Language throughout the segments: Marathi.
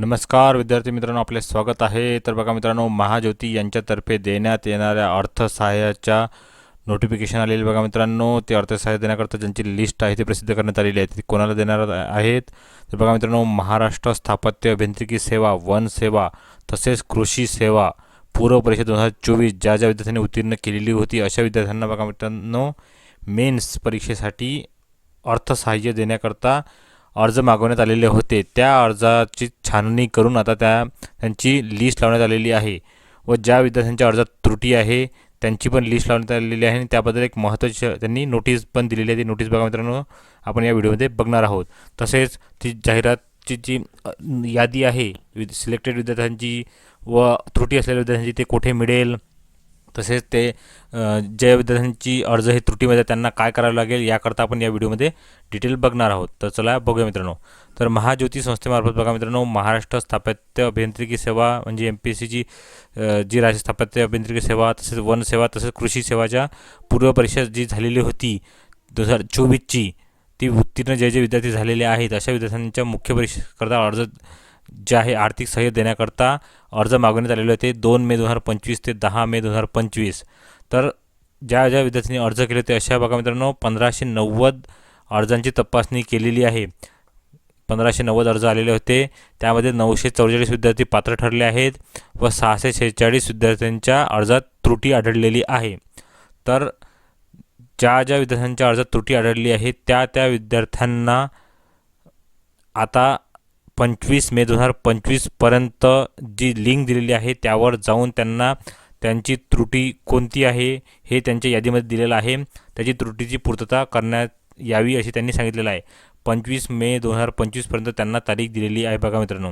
नमस्कार विद्यार्थी मित्रांनो आपले स्वागत आहे. तर बघा मित्रांनो महाज्योती यांच्यातर्फे देण्यात येणाऱ्या अर्थसहाय्याच्या नोटिफिकेशन आलेली बघा मित्रांनो. ते अर्थसहाय्य देण्याकरता ज्यांची लिस्ट आहे ती प्रसिद्ध करण्यात आलेली आहे ती कोणाला देणार आहेत? तर बघा मित्रांनो महाराष्ट्र स्थापत्य अभियांत्रिकी सेवा वन सेवा तसेच कृषी सेवा पूर्व परीक्षा दोन हजार चोवीस ज्या ज्या विद्यार्थ्यांनी उत्तीर्ण केलेली होती अशा विद्यार्थ्यांना बघा मित्रांनो मेन्स परीक्षेसाठी अर्थसहाय्य देण्याकरता अर्ज मागवण्यात आलेले होते. त्या अर्जाची छाननी करून आता त्या त्यांची लिस्ट लावण्यात आलेली आहे व ज्या विद्यार्थ्यांच्या अर्जात त्रुटी आहे त्यांची पण लिस्ट लावण्यात आलेली आहे आणि त्याबद्दल एक महत्त्वाची त्यांनी नोटीस पण दिलेली आहे. ती नोटीस बघा मित्रांनो आपण या व्हिडिओमध्ये बघणार आहोत. तसेच ती जाहिरातची जी यादी आहे सिलेक्टेड विद्यार्थ्यांची व त्रुटी असलेल्या विद्यार्थ्यांची ते कुठे मिळेल? तसेच ते ज्या विद्यार्थ्यांची अर्ज हे त्रुटीमध्ये त्यांना काय करावं लागेल याकरता आपण या व्हिडिओमध्ये डिटेल बघणार आहोत. तर चला बघूया मित्रांनो. तर महाज्योती संस्थेमार्फत बघा मित्रांनो महाराष्ट्र स्थापत्य अभियांत्रिकी सेवा म्हणजे एम पी एस सीची जी राज्य स्थापत्य अभियांत्रिकी सेवा तसेच वन सेवा तसेच कृषी सेवाच्या पूर्वपरीक्षा जी झालेली होती दोन हजार चोवीसची ती उत्तीर्ण जे जे विद्यार्थी झालेले आहेत. अशा विद्यार्थ्यांच्या मुख्य परीक्षेकरता अर्ज जे आहे आर्थिक सहाय्य देण्याकरता अर्ज मागवण्यात आलेले होते. दोन मे दोन हजार पंचवीस ते दहा मे दोन हजार पंचवीस. तर ज्या ज्या विद्यार्थ्यांनी अर्ज केले होते अशा बघा मित्रांनो पंधराशे नव्वद अर्जांची तपासणी केलेली आहे. पंधराशे नव्वद अर्ज आलेले होते. त्यामध्ये नऊशे चौवेचाळीस विद्यार्थी पात्र ठरले आहेत व सहाशे शेहेचाळीस विद्यार्थ्यांच्या अर्जात त्रुटी आढळलेली आहे. तर ज्या ज्या विद्यार्थ्यांच्या अर्जात त्रुटी आढळली आहे त्या त्या विद्यार्थ्यांना आता पंचवीस मे दोन हजार पंचवीसपर्यंत जी लिंक दिलेली आहे त्यावर जाऊन त्यांना त्यांची त्रुटी कोणती आहे हे त्यांच्या यादीमध्ये दिलेलं आहे. त्याची त्रुटीची पूर्तता करण्यात यावी असे त्यांनी सांगितलेलं आहे. पंचवीस मे दोन हजार पंचवीसपर्यंत त्यांना तारीख दिलेली आहे बघा मित्रांनो.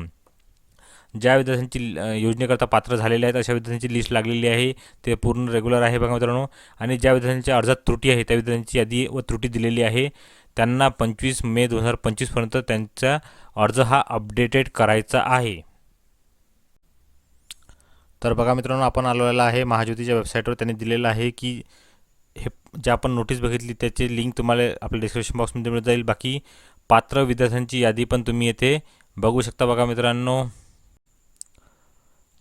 ज्या विद्यार्थ्यांची योजनेकरता पात्र झालेले आहेत अशा विद्यार्थ्यांची लिस्ट लागलेली आहे. ते पूर्ण रेग्युलर आहे बघा मित्रांनो. आणि ज्या विद्यार्थ्यांच्या अर्जात त्रुटी आहे त्या विद्यार्थ्यांची यादी व त्रुटी दिलेली आहे. त्यांना पंचवीस मे दोन हजार पंचवीसपर्यंत त्यांचा अर्ज हा अपडेटेड करायचा आहे. तर बघा मित्रांनो आपण आलेला आहे महाज्योतीच्या वेबसाईटवर त्यांनी दिलेलं आहे की हे जे आपण नोटीस बघितली त्याची लिंक तुम्हाला आपल्या डिस्क्रिप्शन बॉक्समध्ये मिळून जाईल. बाकी पात्र विद्यार्थ्यांची यादी पण तुम्ही येथे बघू शकता बघा मित्रांनो.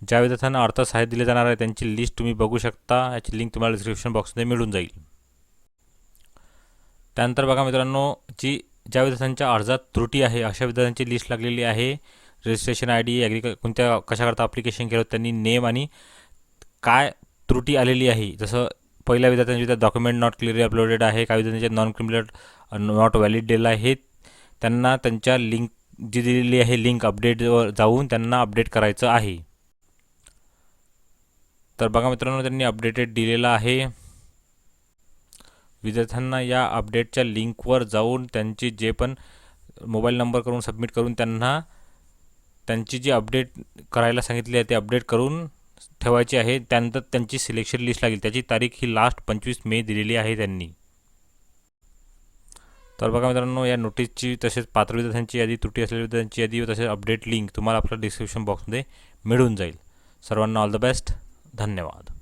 ज्या विद्यार्थ्यांना अर्थसहाय्य दिले जाणार आहे त्यांची लिस्ट तुम्ही बघू शकता. याची लिंक तुम्हाला डिस्क्रिप्शन बॉक्समध्ये मिळून जाईल. त्यानंतर बघा मित्रांनो जी ज्या विद्यार्थ्यांच्या अर्जात त्रुटी आहे अशा विद्यार्थ्यांची लिस्ट लागलेली आहे. रजिस्ट्रेशन आय डी ॲग्रिक कोणत्या कशाकरता अप्लिकेशन केलं त्यांनी नेम आणि काय त्रुटी आलेली आहे. जसं पहिल्या विद्यार्थ्यांचे डॉक्युमेंट नॉट क्लिअरली अपलोडेड आहे काही विद्यार्थ्यांचे नॉन क्रिमिनल नॉट व्हॅलिड डेला आहे त्यांना त्यांच्या लिंक जी दिलेली आहे लिंक अपडेटवर जाऊन त्यांना अपडेट करायचं आहे. तर बघा मित्रांनो त्यांनी अपडेटेड दिलेलं आहे. विद्यार्थ्यांना या अपडेटच्या लिंकवर जाऊन त्यांची जे पण मोबाईल नंबर करून सबमिट करून त्यांना त्यांची जी अपडेट करायला सांगितली आहे ते अपडेट करून ठेवायची आहे. त्यानंतर त्यांची सिलेक्शन लिस्ट लागेल. त्याची तारीख ही लास्ट पंचवीस मे दिलेली आहे त्यांनी. तर बघा मित्रांनो या नोटीसची तसेच पात्र विद्यार्थ्यांची यादी त्रुटी असलेल्या विद्यार्थ्यांची यादी व तसेच अपडेट लिंक तुम्हाला आपल्या डिस्क्रिप्शन बॉक्समध्ये मिळून जाईल. सर्वांना ऑल द बेस्ट धन्यवाद.